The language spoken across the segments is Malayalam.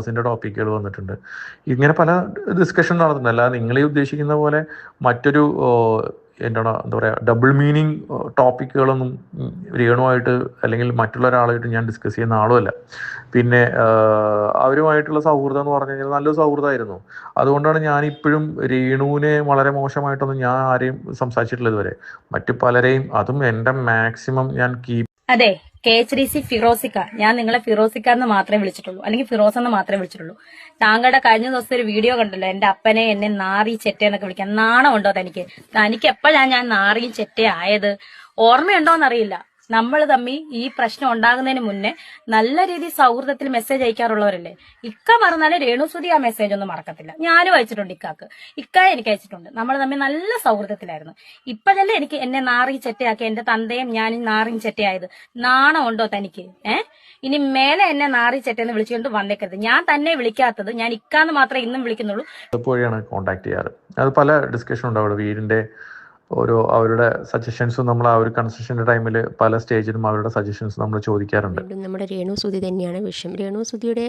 ലവേഴ്സിന്റെ ടോപ്പിക്കുകൾ വന്നിട്ടുണ്ട്. ഇങ്ങനെ പല ഡിസ്കഷൻ നടത്തുന്നുണ്ട് അല്ലാതെ നിങ്ങളീ ഉദ്ദേശിക്കുന്ന പോലെ മറ്റൊരു എന്താണ് എന്താ പറയുക ഡബിൾ മീനിങ് ടോപ്പിക്കുകളൊന്നും രേണുമായിട്ട് അല്ലെങ്കിൽ മറ്റുള്ള ഒരാളായിട്ട് ഞാൻ ഡിസ്കസ് ചെയ്യുന്ന ആളുമല്ല. പിന്നെ അവരുമായിട്ടുള്ള സൗഹൃദം എന്ന് പറഞ്ഞു കഴിഞ്ഞാൽ നല്ലൊരു സൗഹൃദമായിരുന്നു. അതുകൊണ്ടാണ് ഞാൻ ഇപ്പോഴും രേണുവിനെ വളരെ മോശമായിട്ടൊന്നും ഞാൻ ആരെയും സംസാരിച്ചിട്ടില്ല ഇതുവരെ. മറ്റു പലരെയും അതും എന്റെ മാക്സിമം ഞാൻ കീപ് അതെ കെ എച്ച് ഡി സി ഫിറോസിക്ക. ഞാൻ നിങ്ങളെ ഫിറോസിക്ക എന്ന് മാത്രമേ വിളിച്ചിട്ടുള്ളൂ. അല്ലെങ്കിൽ ഫിറോസ് എന്ന് മാത്രമേ വിളിച്ചിട്ടുള്ളൂ. താങ്കളുടെ കഴിഞ്ഞ ദിവസം ഒരു വീഡിയോ കണ്ടല്ലോ. എന്റെ അപ്പനെ എന്നെ നാറി ചെറ്റ എന്നൊക്കെ വിളിക്കാൻ. നാണമുണ്ടോ തനിക്ക്? തനിക്ക് എപ്പോഴാണ് ഞാൻ നാറിയും ചെറ്റ ആയത്? ഓർമ്മയുണ്ടോന്നറിയില്ല. നമ്മൾ തമ്മിൽ ഈ പ്രശ്നം ഉണ്ടാകുന്നതിന് മുന്നേ നല്ല രീതി സൗഹൃദത്തിൽ മെസ്സേജ് അയക്കാറുള്ളവരല്ലേ? ഇക്ക മറന്നാലും രേണുസുതി ആ മെസ്സേജ് ഒന്നും മറക്കത്തില്ല. ഞാനും അയച്ചിട്ടുണ്ട് ഇക്കാക്ക്. ഇക്ക എനിക്ക് അയച്ചിട്ടുണ്ട്. നമ്മൾ തമ്മിൽ നല്ല സൗഹൃദത്തിലായിരുന്നു. ഇപ്പോഴല്ലേ എനിക്ക് എന്നെ നാറി ചെറ്റയാക്കി എന്റെ തന്തയും ഞാനും നാറിയും ചെറ്റയായത്. ഉണ്ടോ തനിക്ക്? ഏഹ് ഇനി മേലെ എന്നെ നാറി ചെറ്റയെന്ന് വിളിച്ചുകൊണ്ട് വന്നേക്കരുത്. ഞാൻ തന്നെ വിളിക്കാത്തത് ഞാൻ ഇക്കാന്ന് മാത്രമേ ഇന്നും വിളിക്കുന്നുള്ളൂ. ചെയ്യാറ്. അത് പല ഡിസ്കഷൻ ഉണ്ട് വീടിന്റെ ഓരോ അവരുടെ സജഷൻസും നമ്മൾ ആ ഒരു കൺസ്ട്രക്ഷന്റെ ടൈമിൽ പല സ്റ്റേജിലും അവരുടെ സജഷൻസ് നമ്മൾ ചോദിക്കാറുണ്ട്. നമ്മുടെ രേണു സുധി തന്നെയാണ് വിഷയം. രേണു സുധിയുടെ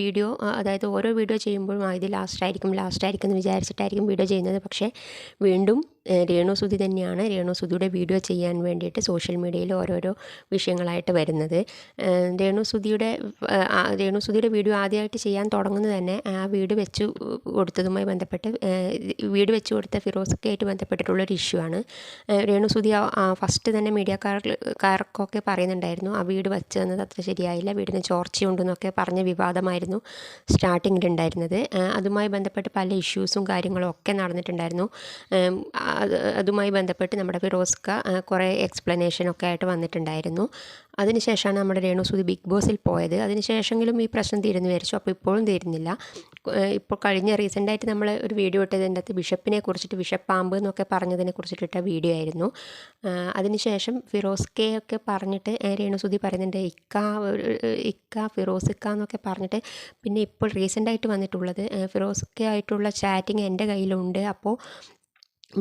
വീഡിയോ അതായത് ഓരോ വീഡിയോ ചെയ്യുമ്പോഴും ഇത് ലാസ്റ്റ് ആയിരിക്കും ലാസ്റ്റ് ആയിരിക്കും എന്ന് വിചാരിച്ചിട്ടായിരിക്കും വീഡിയോ ചെയ്യുന്നത്. പക്ഷേ വീണ്ടും ഏഹ്, രേണു സുധി തന്നെയാണ് രേണു സുധിയുടെ വീഡിയോ ചെയ്യാൻ വേണ്ടിയിട്ട് സോഷ്യൽ മീഡിയയിൽ ഓരോരോ വിഷയങ്ങളായിട്ട് വരുന്നത്. രേണുസുതിയുടെ രേണുസുതിയുടെ വീഡിയോ ആദ്യമായിട്ട് ചെയ്യാൻ തുടങ്ങുന്നത് തന്നെ ആ വീട് വെച്ച് കൊടുത്തതുമായി ബന്ധപ്പെട്ട് വീട് വെച്ച് കൊടുത്ത ഫിറോസൊക്കെയായിട്ട് ബന്ധപ്പെട്ടിട്ടുള്ളൊരു ഇഷ്യൂ ആണ്. രേണുസുതി ഫസ്റ്റ് തന്നെ മീഡിയക്കാർക്കാർക്കൊക്കെ പറയുന്നുണ്ടായിരുന്നു ആ വീട് വെച്ച് തന്നത് അത്ര ശരിയായില്ല വീടിന് ചോർച്ചയുണ്ടെന്നൊക്കെ പറഞ്ഞ വിവാദമായിരുന്നു സ്റ്റാർട്ടിങ്ങിൽ ഉണ്ടായിരുന്നത്. അതുമായി ബന്ധപ്പെട്ട് പല ഇഷ്യൂസും കാര്യങ്ങളും ഒക്കെ നടന്നിട്ടുണ്ടായിരുന്നു. അത് അതുമായി ബന്ധപ്പെട്ട് നമ്മുടെ ഫിറോസ്ക കുറേ എക്സ്പ്ലനേഷനൊക്കെ ആയിട്ട് വന്നിട്ടുണ്ടായിരുന്നു. അതിനുശേഷമാണ് നമ്മുടെ രേണുസുതി ബിഗ് ബോസിൽ പോയത്. അതിനുശേഷമെങ്കിലും ഈ പ്രശ്നം തീരുന്നു വിചാരിച്ചു. അപ്പോൾ ഇപ്പോഴും തീരുന്നില്ല. ഇപ്പോൾ കഴിഞ്ഞ റീസെന്റായിട്ട് നമ്മൾ ഒരു വീഡിയോ ഇട്ടതിന്റെ അകത്ത് ബിഷപ്പിനെ കുറിച്ചിട്ട് ബിഷപ്പ് പാമ്പ് എന്നൊക്കെ പറഞ്ഞതിനെ കുറിച്ചിട്ടിട്ട വീഡിയോ ആയിരുന്നു. അതിനുശേഷം ഫിറോസ്കയൊക്കെ പറഞ്ഞിട്ട് രേണുസുതി പറയുന്നുണ്ട് ഇക്ക ഇക്ക ഫിറോസ് ഇക്ക എന്നൊക്കെ പറഞ്ഞിട്ട് പിന്നെ ഇപ്പോൾ റീസെന്റായിട്ട് വന്നിട്ടുള്ളത് ഫിറോസ്കയായിട്ടുള്ള ചാറ്റിങ് എന്റെ കയ്യിലുണ്ട്. അപ്പോൾ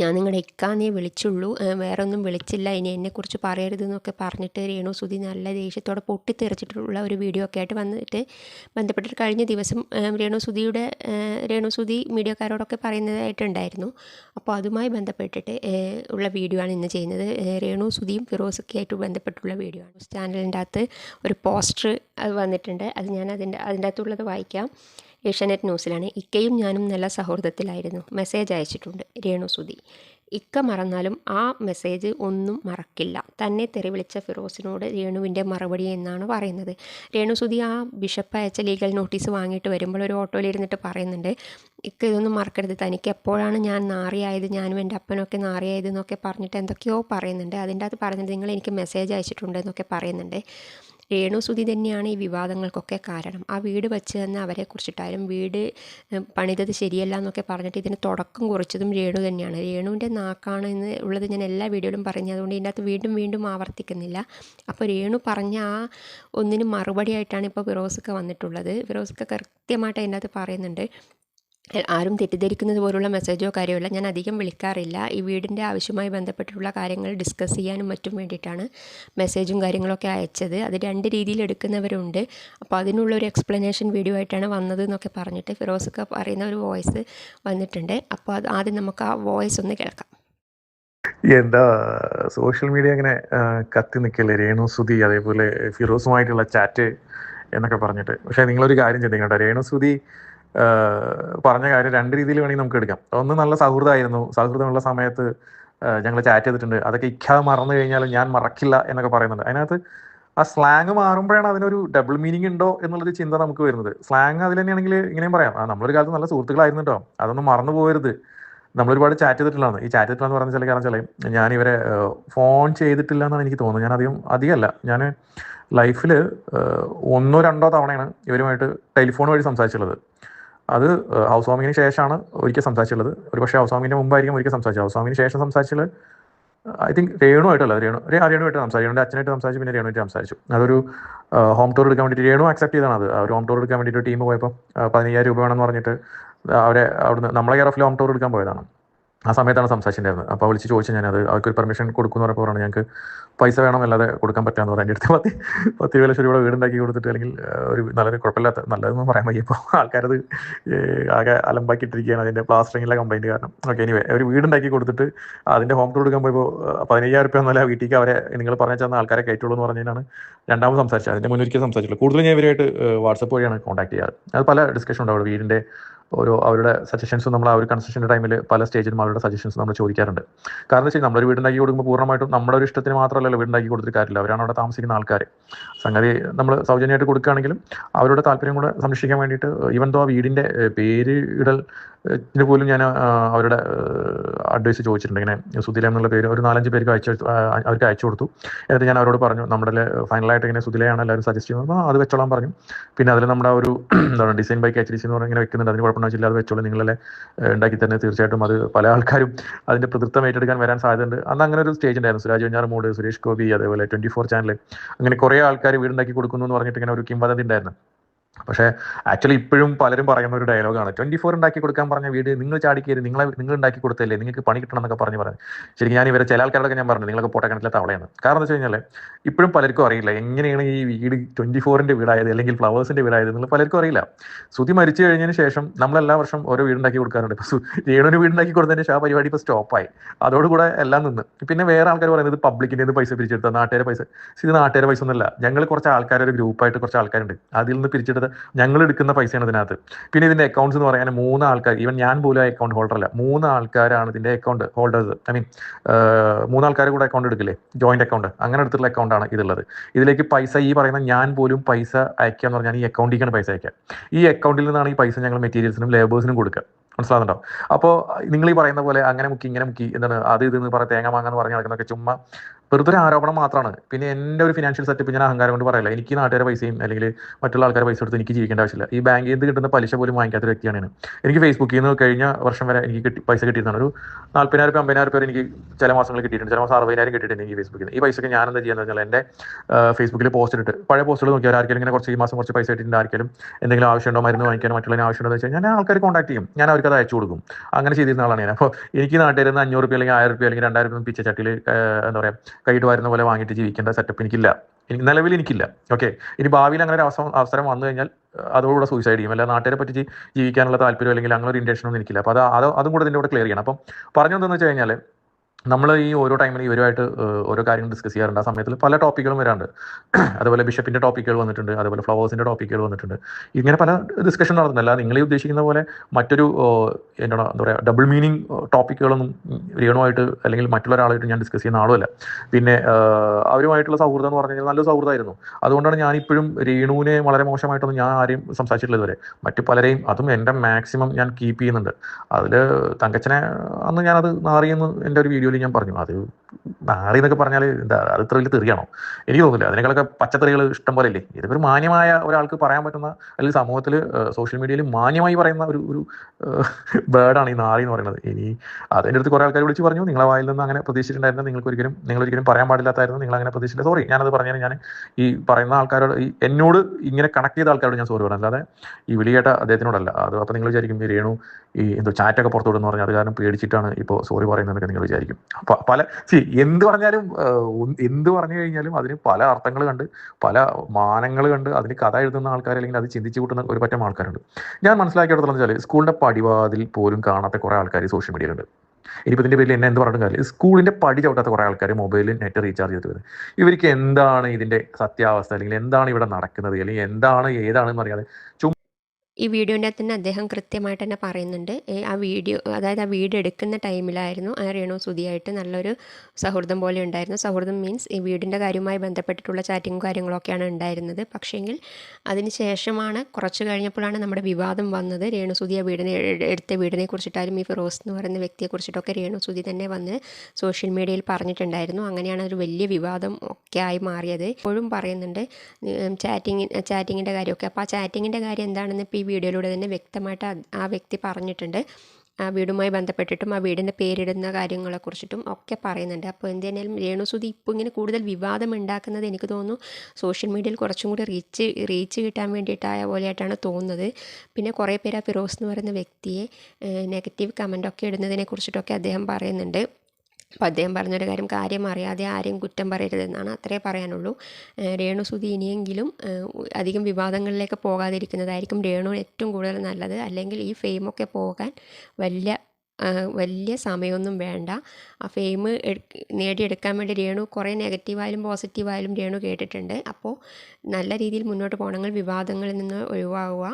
ഞാൻ നിങ്ങളുടെ ഇക്കാന്നേ വിളിച്ചുള്ളൂ. വേറെ ഒന്നും വിളിച്ചില്ല. ഇനി എന്നെക്കുറിച്ച് പറയരുതെന്നൊക്കെ പറഞ്ഞിട്ട് രേണു സുധി നല്ല ദേഷ്യത്തോടെ പൊട്ടിത്തെറിച്ചിട്ടുള്ള ഒരു വീഡിയോ ഒക്കെ ആയിട്ട് വന്നിട്ട് ബന്ധപ്പെട്ടിട്ട് കഴിഞ്ഞ ദിവസം രേണു സുധിയുടെ രേണു സുധി മീഡിയക്കാരോടൊക്കെ പറയുന്നതായിട്ടുണ്ടായിരുന്നു. അപ്പോൾ അതുമായി ബന്ധപ്പെട്ടിട്ട് ഉള്ള വീഡിയോ ആണ് ഇന്ന് ചെയ്യുന്നത്. രേണു സുധിയും ഫിറോസൊക്കെ ആയിട്ട് ബന്ധപ്പെട്ടുള്ള വീഡിയോ ആണ്. ചാനലിന്റെ അകത്ത് ഒരു പോസ്റ്റർ അത് വന്നിട്ടുണ്ട്. അത് ഞാൻ അതിന്റെ അതിന്റെ അകത്തുള്ളത് വായിക്കാം. ഏഷ്യാനെറ്റ് ന്യൂസിലാണ് ഇക്കയും ഞാനും നല്ല സൗഹൃദത്തിലായിരുന്നു. മെസ്സേജ് അയച്ചിട്ടുണ്ട് രേണു സുധി. ഇക്ക മറന്നാലും ആ മെസ്സേജ് ഒന്നും മറക്കില്ല. തന്നെ തെറി വിളിച്ച ഫിറോസിനോട് രേണുവിന്റെ മറുപടി എന്നാണ് പറയുന്നത്. രേണു സുധി ആ ബിഷപ്പ് അയച്ച ലീഗൽ നോട്ടീസ് വാങ്ങിയിട്ട് വരുമ്പോൾ ഒരു ഓട്ടോയിൽ ഇരുന്നിട്ട് പറയുന്നുണ്ട് ഇക്ക ഇതൊന്നും മറക്കരുത്. തനിക്ക് എപ്പോഴാണ് ഞാൻ നാറിയായത്? ഞാനും എന്റെ അപ്പനൊക്കെ നാറിയായത് എന്നൊക്കെ പറഞ്ഞിട്ട് എന്തൊക്കെയോ പറയുന്നുണ്ട്. അതിന്റെ അകത്ത് പറഞ്ഞിട്ട് നിങ്ങൾ എനിക്ക് മെസ്സേജ് അയച്ചിട്ടുണ്ട് എന്നൊക്കെ പറയുന്നുണ്ട്. രേണു സുധി തന്നെയാണ് ഈ വിവാദങ്ങൾക്കൊക്കെ കാരണം. ആ വീട് വെച്ച് തന്നെ അവരെ കുറിച്ചിട്ടായാലും വീട് പണിതത് ശരിയല്ല എന്നൊക്കെ പറഞ്ഞിട്ട് ഇതിന് തുടക്കം കുറിച്ചതും രേണു തന്നെയാണ്. രേണുവിന്റെ നാക്കാണ് എന്ന് ഉള്ളത് ഞാൻ എല്ലാ വീഡിയോയിലും പറഞ്ഞു അതുകൊണ്ട് ഇതിന്റെ അകത്ത് വീണ്ടും വീണ്ടും ആവർത്തിക്കുന്നില്ല. അപ്പോൾ രേണു പറഞ്ഞ ആ ഒന്നിന് മറുപടിയായിട്ടാണ് ഇപ്പോൾ ഫിറോസൊക്കെ വന്നിട്ടുള്ളത്. ഫിറോസൊക്കെ കൃത്യമായിട്ട് അതിന്റെ അകത്ത് പറയുന്നുണ്ട്. ആരും തെറ്റിദ്ധരിക്കുന്നത് പോലുള്ള മെസ്സേജോ കാര്യമല്ല ഞാൻ അധികം വിളിക്കാറില്ല. ഈ വീടിന്റെ ആവശ്യമായി ബന്ധപ്പെട്ടിട്ടുള്ള കാര്യങ്ങൾ ഡിസ്കസ് ചെയ്യാനും മറ്റും വേണ്ടിയിട്ടാണ് മെസ്സേജും കാര്യങ്ങളൊക്കെ അയച്ചത്. അത് രണ്ട് രീതിയിൽ എടുക്കുന്നവരുണ്ട്. അപ്പോൾ അതിനുള്ള ഒരു എക്സ്പ്ലനേഷൻ വീഡിയോ ആയിട്ടാണ് വന്നത് എന്നൊക്കെ പറഞ്ഞിട്ട് ഫിറോസൊക്കെ പറയുന്ന ഒരു വോയിസ് വന്നിട്ടുണ്ട്. അപ്പോൾ അത് ആദ്യം നമുക്ക് ആ വോയിസ് ഒന്ന് കേൾക്കാം. എന്താ സോഷ്യൽ മീഡിയ അങ്ങനെ കത്തി നിൽക്കല്ലേ? രേണു സുധി അതേപോലെ ഫിറോസുമായിട്ടുള്ള ചാറ്റ് എന്നൊക്കെ പറഞ്ഞിട്ട്. പക്ഷെ നിങ്ങളൊരു കാര്യം ചിന്തിക്കണ്ട രേണു ആ, പറഞ്ഞ കാര്യം രണ്ട് രീതിയിൽ വേണമെങ്കിൽ നമുക്ക് എടുക്കാം. ഒന്ന് നല്ല സൗഹൃദമായിരുന്നു. സൗഹൃദമുള്ള സമയത്ത് ഞങ്ങൾ ചാറ്റ് ചെയ്തിട്ടുണ്ട്. അതൊക്കെ ഇഖ്യാതെ മറന്നു കഴിഞ്ഞാൽ ഞാൻ മറക്കില്ല എന്നൊക്കെ പറയുന്നുണ്ട്. അതിനകത്ത് ആ സ്ലാങ് മാറുമ്പോഴാണ് അതിനൊരു ഡബിൾ മീനിങ് ഉണ്ടോ എന്നുള്ളൊരു ചിന്ത നമുക്ക് വരുന്നത്. സ്ലാങ് അതിൽ തന്നെയാണെങ്കിൽ ഇങ്ങനെയും പറയാം. ആ നമ്മളൊരു കാലത്ത് നല്ല സുഹൃത്തുക്കളായിരുന്നു കേട്ടോ. അതൊന്നും മറന്നു പോകരുത്. നമ്മളൊരുപാട് ചാറ്റ് ചെയ്തിട്ടുള്ളതാണ്. ഈ ചാറ്റ് ചെയ്തിട്ടില്ല എന്ന് പറഞ്ഞ ചില കാരണം വെച്ചാൽ ഞാൻ ഇവരെ ഫോൺ ചെയ്തിട്ടില്ല എന്നാണ് എനിക്ക് തോന്നുന്നത്. ഞാൻ അധികം അധികമല്ല. ഞാൻ ലൈഫിൽ ഒന്നോ രണ്ടോ തവണയാണ് ഇവരുമായിട്ട് ടെലിഫോൺ വഴി സംസാരിച്ചുള്ളത് അത് ഹൗസ് വാമിങ്ങിന് ശേഷമാണ് ഒരിക്കൽ സംസാരിച്ചുള്ളത് ഒരു പക്ഷേ ഹൗസ് വാമിങ്ങിന് മുമ്പായിരിക്കും ഒരിക്കൽ സംസാരിച്ചത്. ഹൗസ് വാമിങ്ങിന് ശേഷം സംസാരിച്ചത് ഐ തിങ്ക് രേണുമായിട്ടല്ല രേണു ആ, രേണുവായിട്ട് സംസാരിച്ചു. എന്റെ അച്ഛനായിട്ട് സംസാരിച്ചു പിന്നെ രേണുമായിട്ട് സംസാരിച്ചു. അതൊരു ഹോം ടൂർ എടുക്കാൻ വേണ്ടിയിട്ട് രേണു അക്സെപ്റ്റ് ചെയ്താണ് അത്. ഒരു ഹോം ടൂർ എടുക്കാൻ വേണ്ടിയിട്ട് ടീം പോയപ്പോൾ പതിനയ്യായിരം രൂപ വേണമെന്ന് പറഞ്ഞിട്ട് അവരെ അവിടുന്ന് നമ്മളെ കെയർ ഓഫിൽ ഹോം ടൂർ എടുക്കാൻ പോയതാണ്. ആ സമയത്താണ് സംസാരിച്ചിട്ടുണ്ടായിരുന്നത്. അപ്പോൾ വിളിച്ച് ചോദിച്ചു ഞാനത് അവർക്കൊരു പെർമിഷൻ കൊടുക്കുമെന്ന് പറഞ്ഞപ്പോൾ പറഞ്ഞു ഞങ്ങൾക്ക് പൈസ വേണം അല്ലാതെ കൊടുക്കാൻ പറ്റാന്ന് പറഞ്ഞു. എന്റെ അടുത്ത് പത്ത് പത്ത് ഇരുപത് ലക്ഷം രൂപ വീടുണ്ടാക്കി കൊടുത്തിട്ട് അല്ലെങ്കിൽ ഒരു നല്ലൊരു കുഴപ്പമില്ലാത്ത നല്ലതെന്ന് പറയാൻ വയ്യ ഇപ്പോൾ ആൾക്കാരത് ആകെ അലമ്പാക്കിയിട്ടിരിക്കുകയാണ് അതിന്റെ പ്ലാസ്റ്ററിങ്ങിലെ കംപ്ലൈന്റ് കാരണം. ഓക്കെ എനിവേ ഒരു വീടുണ്ടാക്കി കൊടുത്തിട്ട് അതിന്റെ ഹോം ടൂർ എടുക്കാൻ പോയപ്പോൾ പതിനയ്യായിരം റുപ്യ എന്നല്ല വീട്ടിലേക്ക് അവരെ നിങ്ങൾ പറഞ്ഞു തന്ന ആൾക്കാരെ കയറ്റുള്ളൂ എന്ന് പറഞ്ഞതിനാണ് രണ്ടാമത് സംസാരിച്ചത്. അതിന്റെ മുന്നൊരിക്കൽ സംസാരിച്ചിട്ടുള്ളൂ കൂടുതൽ ഞാൻ ഇവരായിട്ട് വാട്സപ്പ് വഴിയാണ് കോൺടാക്ട് ചെയ്യാറ്. അത് പല ഡിസ്കഷൻ ഉണ്ട്. അവിടെ വീടിന്റെ ഓരോ അവരുടെ സജഷൻസും നമ്മൾ ആ ഒരു കൺസ്ട്രക്ഷന്റെ ടൈമിൽ പല സ്റ്റേജിലും അവരുടെ സജഷൻസ് നമ്മൾ ചോദിക്കാറുണ്ട്. കാരണം വെച്ചാൽ നമ്മളൊരു വീടുണ്ടാക്കി കൊടുക്കുമ്പോൾ പൂർണമായിട്ടും നമ്മുടെ ഒരു ഇഷ്ടത്തിന് മാത്രമല്ലല്ലോ വീടുണ്ടാക്കി കൊടുത്തിട്ട് കാര്യമില്ല. അവരാണ് അവിടെ താമസിക്കുന്ന ആൾക്കാർ സംഗതി നമ്മൾ സൗജന്യമായിട്ട് കൊടുക്കുകയാണെങ്കിലും അവരുടെ താല്പര്യം കൂടെ സംരക്ഷിക്കാൻ വേണ്ടിയിട്ട് ഈവൻ ദോ ആ വീടിന്റെ പേര് ഇടൽ ഇതിന് പോലും ഞാൻ അവരുടെ അഡ്വൈസ് ചോദിച്ചിട്ടുണ്ട്. ഇങ്ങനെ സുധില എന്നുള്ള പേര് ഒരു നാലഞ്ച് പേർക്ക് അയച്ചു അവർക്ക് അയച്ചു കൊടുത്തു. എന്നിട്ട് ഞാൻ അവരോട് പറഞ്ഞു നമ്മുടെ ഫൈനലായിട്ട് ഇങ്ങനെ സുധിലയാണ് എല്ലാവരും സജസ്റ്റ് ചെയ്യുന്നത്. അത് വെച്ചോളാൻ പറഞ്ഞു. പിന്നെ അതിൽ നമ്മുടെ ഒരു എന്താണ് design bike H D C എന്ന് പറഞ്ഞാൽ ഇങ്ങനെ വെക്കുന്നുണ്ട്. അതിന് കുഴപ്പമെന്ന് വെച്ചില്ല അത് വെച്ചോളൂ. നിങ്ങളെ ഉണ്ടാക്കി തന്നെ തീർച്ചയായിട്ടും അത് പല ആൾക്കാരും അതിന്റെ പ്രതിത്വം ഏറ്റെടുക്കാൻ വരാൻ സാധ്യതയുണ്ട്. അന്ന് അങ്ങനെ ഒരു സ്റ്റേജ് ഉണ്ടായിരുന്നു. സുരാജ് വെഞ്ഞാറമൂട് സുരേഷ് ഗോപി അതേപോലെ ട്വന്റി ഫോർ ചാനൽ അങ്ങനെ കുറേ ആൾക്കാർ വീടുണ്ടാക്കി കൊടുക്കുന്നു എന്ന് പറഞ്ഞിട്ട് ഇങ്ങനെ ഒരു കിംവദന്തി ഉണ്ടായിരുന്നു. പക്ഷേ ആക്ച്വലി ഇപ്പോഴും പലരും പറയുന്ന ഒരു ഡയലോഗാണ് ട്വന്റി ഫോർ ഉണ്ടാക്കി കൊടുക്കാൻ പറഞ്ഞ വീട് നിങ്ങൾ ചാടിക്കരുത് നിങ്ങളെ നിങ്ങൾ ഉണ്ടാക്കി കൊടുത്തല്ലേ നിങ്ങൾക്ക് പണി കിട്ടണം എന്നൊക്കെ പറഞ്ഞു പറഞ്ഞു. ശരിക്കും ഞാൻ ഇവരെ ചില ആൾക്കാരോടൊക്കെ ഞാൻ പറഞ്ഞു നിങ്ങളൊക്കെ പോട്ടെ കിണറ്റിലെ തവളയാണ്. കാരണം എന്താ വെച്ച് കഴിഞ്ഞാൽ ഇപ്പോഴും പലർക്കും അറിയില്ല എങ്ങനെയാണ് ഈ വീട് ട്വന്റി ഫോറിന്റെ വീടായത് അല്ലെങ്കിൽ ഫ്ലവേഴ്സിന്റെ വീടായത് എന്നുള്ള പലർക്കും അറിയില്ല. സുതി മരിച്ചു കഴിഞ്ഞതിന് ശേഷം നമ്മൾ എല്ലാ വർഷം ഓരോ വീടുണ്ടാക്കി കൊടുക്കാറുണ്ട്. ഇപ്പൊ രേണുവിന് വീടുണ്ടാക്കി കൊടുത്തതിന് ശേഷം ആ പരിപാടി ഇപ്പൊ സ്റ്റോപ്പായി. അതോടുകൂടെ എല്ലാം നിന്ന്. പിന്നെ വേറെ ആൾക്കാർ പറയുന്നത് പബ്ലിക്കിന്റെ പൈസ പിരിച്ചെടുത്ത നാട്ടുകാരെ പൈസ. ഇത് നാട്ടുകാരെ പൈസ ഒന്നുമല്ല. ഞങ്ങൾ കുറച്ച് ആൾക്കാർ ഒരു ഗ്രൂപ്പായിട്ട് കുറച്ച് ആൾക്കാരുണ്ട്. അതിൽ നിന്ന് പിരിച്ചെടുത്ത് ഞങ്ങൾ എടുക്കുന്ന പൈസയാണ് ഇതിനകത്ത്. പിന്നെ ഇതിന്റെ അക്കൗണ്ട്സ് എന്ന് പറയാൻ മൂന്ന് ആൾക്കാർ ഈവൻ ഞാൻ പോലും ആ അക്കൗണ്ട് ഹോൾഡർ അല്ല. മൂന്ന് ആൾക്കാരാണ് ഇതിന്റെ അക്കൗണ്ട് ഹോൾഡേഴ്സ് ഐ മീൻ മൂന്നാൾക്കാർ കൂടെ അക്കൗണ്ട് എടുക്കില്ലേ? ജോയിന്റ് അക്കൗണ്ട് അങ്ങനെ എടുത്തിട്ടുള്ള അക്കൗണ്ടാണ് ഇതുള്ളത്. ഇതിലേക്ക് പൈസ ഈ പറയുന്ന ഞാൻ പോലും പൈസ അയക്കുക എന്ന് പറഞ്ഞാൽ ഈ അക്കൗണ്ടിലേക്കാണ് പൈസ അയക്കുക ഈ അക്കൗണ്ടിൽ നിന്നാണ് ഈ പൈസ ഞങ്ങൾ മെറ്റീരിയൽസിനും ലേബേഴ്സിനും കൊടുക്കുക. മനസ്സിലാകുന്നുണ്ടോ അപ്പോൾ നിങ്ങൾ ഈ പറയുന്ന പോലെ അങ്ങനെ മുക്കി ഇങ്ങനെ മുക്കി എന്താണ് അത് ഇത് എന്ന് പറഞ്ഞ തേങ്ങ മാങ്ങ എന്ന് പറഞ്ഞ് നടക്കുന്നൊക്കെ ചുമ്മാ വെറുതെ ഒരു ആരോപണം മാത്രമാണ് പിന്നെ എന്റെ ഒരു ഫിനാൻഷ്യൽ സെറ്റപ്പ് ഞാൻ അഹങ്കാരം കൊണ്ട് പറയില്ല. എനിക്ക് നാട്ടുകാരെ പൈസയും അല്ലെങ്കിൽ മറ്റുള്ള ആൾക്കാരെ പൈസ കൊടുത്ത് എനിക്ക് ജീവിക്കേണ്ട ആവശ്യമില്ല. ഈ ബാങ്കിൽ നിന്ന് കിട്ടുന്ന പലിശ പോലും വാങ്ങിക്കാത്ത വ്യക്തിയാണ് എനിക്ക് ഫേസ്ബുക്കിൽ നിന്ന് കഴിഞ്ഞ വർഷം വരെ എനിക്ക് കിട്ടി പൈസ കിട്ടിയിരുന്നാണ് ഒരു നാൽപ്പതിനായിരം രൂപ അമ്പതിനായിരം രൂപ എനിക്ക് ചില മാസങ്ങൾ കിട്ടിയിട്ടുണ്ട്. ചില മാസം അറുപതിനായിരം കിട്ടിയിട്ടുണ്ട് എനിക്ക് ഫേസ്ബുക്കിൽ ഈ പൈസ ഞാൻ എന്താ ചെയ്യുന്നത് വെച്ചാൽ എന്റെ ഫേസ്ബുക്കിൽ പോസ്റ്റ് ഇട്ട് പഴയ പോസ്റ്റുകൾ നോക്കിയാൽ ആർക്കെങ്കിലും ഇങ്ങനെ കുറച്ച് ഈ മാസം കുറച്ച് പൈസ ഇട്ടിട്ടുണ്ട് ആർക്കെങ്കിലും എന്തെങ്കിലും ആവശ്യമുണ്ടോ മരുന്ന് വാങ്ങിക്കാനോ മറ്റുള്ളതിന് ആവശ്യമുണ്ടോ എന്ന് വെച്ചാൽ ഞാൻ ആൾക്കാർ കോൺടാക്ട് ചെയ്യും. ഞാൻ അവർക്ക് അത് അയച്ചു കൊടുക്കും. അങ്ങനെ ചെയ്തിരുന്ന ആളാണ് ഞാൻ. അപ്പോൾ എനിക്ക് നാട്ടിൽ നിന്ന് അഞ്ഞൂറ് രൂപ അല്ലെങ്കിൽ ആയിരം രൂപ അല്ലെങ്കിൽ രണ്ടായിരം രൂപ പിച്ച എന്താ പറയുക കൈയിട്ട് വരുന്ന പോലെ വാങ്ങിയിട്ട് ജീവിക്കേണ്ട സെറ്റപ്പ് എനിക്കില്ല. എനിക്ക് നിലവിൽ എനിക്കില്ല. ഓക്കെ ഇനി ഭാവിയിൽ അങ്ങനെ ഒരു അവസരം അവസരം വന്നു കഴിഞ്ഞാൽ അതോടുകൂടെ സൂയിസൈഡ് ചെയ്യും. അല്ല നാട്ടുകാരെ പറ്റി ജീവിക്കാനുള്ള താല്പര്യം അല്ലെങ്കിൽ അങ്ങനെ ഒരു ഇന്റൻഷനൊന്നും എനിക്കില്ല. അപ്പോൾ അത് അത് അതും കൂടെ ഇതിന്റെ കൂടെ ക്ലിയർ ചെയ്യണം. അപ്പം പറഞ്ഞു എന്താണെന്ന് വെച്ച് കഴിഞ്ഞാൽ നമ്മൾ ഈ ഓരോ ടൈമിൽ ഇവരുമായിട്ട് ഓരോ കാര്യങ്ങൾ ഡിസ്കസ് ചെയ്യാറുണ്ട്. ആ സമയത്തിൽ പല ടോപ്പിക്കുകളും വരാറുണ്ട്. അതുപോലെ ബിഷപ്പിന്റെ ടോപ്പിക്കുകൾ വന്നിട്ടുണ്ട്. അതുപോലെ ഫ്ലവേഴ്സിന്റെ ടോപ്പിക്കുകൾ വന്നിട്ടുണ്ട്. ഇങ്ങനെ പല ഡിസ്കഷൻ നടത്തുന്നില്ല നിങ്ങൾ ഈ ഉദ്ദേശിക്കുന്ന പോലെ മറ്റൊരു എന്താണ് എന്താ പറയുക ഡബിൾ മീനിങ് ടോപ്പിക്കുകളൊന്നും രേണുമായിട്ട് അല്ലെങ്കിൽ മറ്റുള്ള ഒരാളായിട്ട് ഞാൻ ഡിസ്കസ് ചെയ്യുന്ന ആളുമല്ല. പിന്നെ അവരുമായിട്ടുള്ള സൗഹൃദം എന്ന് പറഞ്ഞു കഴിഞ്ഞാൽ നല്ല സൗഹൃദമായിരുന്നു. അതുകൊണ്ടാണ് ഞാനിപ്പോഴും രേണുവിനെ വളരെ മോശമായിട്ടൊന്നും ഞാൻ ആരെയും സംസാരിച്ചിട്ടില്ല ഇതുവരെ. മറ്റു പലരെയും അതും എന്റെ മാക്സിമം ഞാൻ കീപ്പ് ചെയ്യുന്നുണ്ട്. അതിൽ തങ്കച്ചനെ അന്ന് ഞാനത് നാറിയെന്ന് എന്റെ ഒരു വീഡിയോയിൽ ഞാൻ പറഞ്ഞു. അത് നാറി എന്നൊക്കെ പറഞ്ഞാൽ എന്താ അത് ഇത്ര വലിയ തെറിയാണോ? എനിക്ക് തോന്നുന്നില്ല. അതിനേക്കാളൊക്കെ പച്ചത്തെറികൾ ഇഷ്ടം പോലെ ഇല്ലേ ഇതൊക്കെ ഒരു മാന്യമായ ഒരാൾക്ക് പറയാൻ പറ്റുന്ന അല്ലെങ്കിൽ സമൂഹത്തിൽ സോഷ്യൽ മീഡിയയിൽ മാന്യമായി പറയുന്ന ഒരു ഒരു ബേർഡാണ് ഈ നാറി എന്ന് പറയുന്നത്. ഇനി അതിന്റെ അടുത്ത് കുറേ ആൾക്കാർ വിളിച്ച് പറഞ്ഞു. നിങ്ങളെ വായിൽ നിന്ന് അങ്ങനെ പ്രതീക്ഷിച്ചിട്ടുണ്ടായിരുന്നു നിങ്ങൾക്ക് ഒരിക്കലും നിങ്ങൾ ഒരിക്കലും പറയാൻ പാടില്ലാത്തായിരുന്നു. നിങ്ങൾ അങ്ങനെ പ്രതീക്ഷിച്ചില്ല. സോറി ഞാനത് പറഞ്ഞാൽ ഞാൻ ഈ പറയുന്ന ആൾക്കാരോട് ഈ എന്നോട് ഇങ്ങനെ കണക്ട് ചെയ്ത ആൾക്കാരോട് ഞാൻ സോറി പറഞ്ഞു അല്ലാതെ ഈ വിളിയേട്ട അദ്ദേഹത്തിനോടല്ല. അത് അപ്പോൾ നിങ്ങൾ വിചാരിക്കും ഈ രേണു ഈ എന്തോ ചാറ്റൊക്കെ പുറത്തു പറഞ്ഞാൽ അത് കാരണം പേടിച്ചിട്ടാണ് ഇപ്പോൾ സോറി പറയുന്നതെന്നൊക്കെ നിങ്ങൾ വിചാരിക്കും. പല സി എന്ത് പറഞ്ഞാലും എന്ത് പറഞ്ഞു കഴിഞ്ഞാലും അതിന് പല അർത്ഥങ്ങൾ കണ്ട് പല മാനങ്ങൾ കണ്ട് അതിന് കഥ എഴുതുന്ന ആൾക്കാർ അല്ലെങ്കിൽ അത് ചിന്തിച്ചു കൂട്ടുന്ന ഒരു പറ്റം ആൾക്കാരുണ്ട്. ഞാൻ മനസ്സിലാക്കിയെടുത്തോളം വെച്ചാൽ സ്കൂളിന്റെ പടിവാതിൽ പോലും കാണാത്ത കുറേ ആൾക്കാർ സോഷ്യൽ മീഡിയയിലുണ്ട് ഇനിയിപ്പോൾ ഇതിന്റെ പേരിൽ എന്നെ എന്ത് പറഞ്ഞിട്ടും കാര്യമില്ല. സ്കൂളിന്റെ പടി ചവിട്ടാത്ത കുറേ ആൾക്കാർ മൊബൈലിൽ നെറ്റ് റീചാർജ് ചെയ്തിട്ട് വരുന്നത്. ഇവർക്ക് എന്താണ് ഇതിന്റെ സത്യാവസ്ഥ അല്ലെങ്കിൽ എന്താണ് ഇവിടെ നടക്കുന്നത് അല്ലെങ്കിൽ എന്താണ് ഏതാണെന്ന് അറിയാതെ ഈ വീഡിയോന്റെ അകത്ത് തന്നെ അദ്ദേഹം കൃത്യമായിട്ട് തന്നെ പറയുന്നുണ്ട്. ആ വീഡിയോ അതായത് ആ വീഡിയോ എടുക്കുന്ന ടൈമിലായിരുന്നു ആ രേണു സുതിയായിട്ട് നല്ലൊരു സൗഹൃദം പോലെ ഉണ്ടായിരുന്നു സൗഹൃദം മീൻസ് ഈ വീടിന്റെ കാര്യവുമായി ബന്ധപ്പെട്ടിട്ടുള്ള ചാറ്റിങ്ങും കാര്യങ്ങളൊക്കെയാണ് ഉണ്ടായിരുന്നത്. പക്ഷേങ്കിൽ അതിന് ശേഷമാണ് കുറച്ച് കഴിഞ്ഞപ്പോഴാണ് നമ്മുടെ വിവാദം വന്നത്. രേണു സുതി ആ വീടിനെ എടുത്ത വീടിനെ കുറിച്ചിട്ടായാലും ഈ ഫിറോസ് എന്ന് പറയുന്ന വ്യക്തിയെ കുറിച്ചിട്ടൊക്കെ രേണു സുതി തന്നെ വന്ന് സോഷ്യൽ മീഡിയയിൽ പറഞ്ഞിട്ടുണ്ടായിരുന്നു. അങ്ങനെയാണ് ഒരു വലിയ വിവാദം ഒക്കെ ആയി മാറിയത്. ഇപ്പോഴും പറയുന്നുണ്ട് ചാറ്റിങ് ചാറ്റിങ്ങിന്റെ കാര്യമൊക്കെ. അപ്പോൾ ആ ചാറ്റിങ്ങിന്റെ കാര്യം എന്താണെന്ന് ഇപ്പോൾ വീഡിയോയിലൂടെ തന്നെ വ്യക്തമായിട്ട് ആ വ്യക്തി പറഞ്ഞിട്ടുണ്ട്. ആ വീടുമായി ബന്ധപ്പെട്ടിട്ടും ആ വീടിന്റെ പേരിടുന്ന കാര്യങ്ങളെ കുറിച്ചിട്ടും ഒക്കെ പറയുന്നുണ്ട്. അപ്പോൾ എന്തായാലും രേണുസുതി ഇപ്പോൾ ഇങ്ങനെ കൂടുതൽ വിവാദം ഉണ്ടാക്കുന്നത് എനിക്ക് തോന്നുന്നു സോഷ്യൽ മീഡിയയിൽ കുറച്ചും കൂടി റീച്ച് റീച്ച് കിട്ടാൻ വേണ്ടിയിട്ടായ പോലെയായിട്ടാണ് തോന്നുന്നത്. പിന്നെ കുറേ പേര് ആ ഫിറോസ് എന്ന് പറയുന്ന വ്യക്തിയെ നെഗറ്റീവ് കമന്റൊക്കെ ഇടുന്നതിനെ കുറിച്ചിട്ടൊക്കെ അദ്ദേഹം പറയുന്നുണ്ട്. അപ്പോൾ അദ്ദേഹം പറഞ്ഞൊരു കാര്യം കാര്യം അറിയാതെ ആരെയും കുറ്റം പറയരുതെന്നാണ് അത്രേ പറയാനുള്ളൂ. രേണു രേണുസുതി ഇനിയെങ്കിലും അധികം വിവാദങ്ങളിലേക്ക് പോകാതിരിക്കുന്നതായിരിക്കും രേണു ഏറ്റവും കൂടുതൽ നല്ലത്. അല്ലെങ്കിൽ ഈ ഫെയിമൊക്കെ പോകാൻ വലിയ വലിയ സമയമൊന്നും വേണ്ട. ആ ഫെയിം നേടിയെടുക്കാൻ വേണ്ടി രേണു കുറേ നെഗറ്റീവായാലും പോസിറ്റീവായാലും രേണു കേട്ടിട്ടുണ്ട്. അപ്പോൾ നല്ല രീതിയിൽ മുന്നോട്ട് പോകണമെങ്കിൽ വിവാദങ്ങളിൽ നിന്ന് ഒഴിവാകുക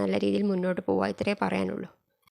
നല്ല രീതിയിൽ മുന്നോട്ട് പോവുക. ഇത്രേ പറയാനുള്ളൂ.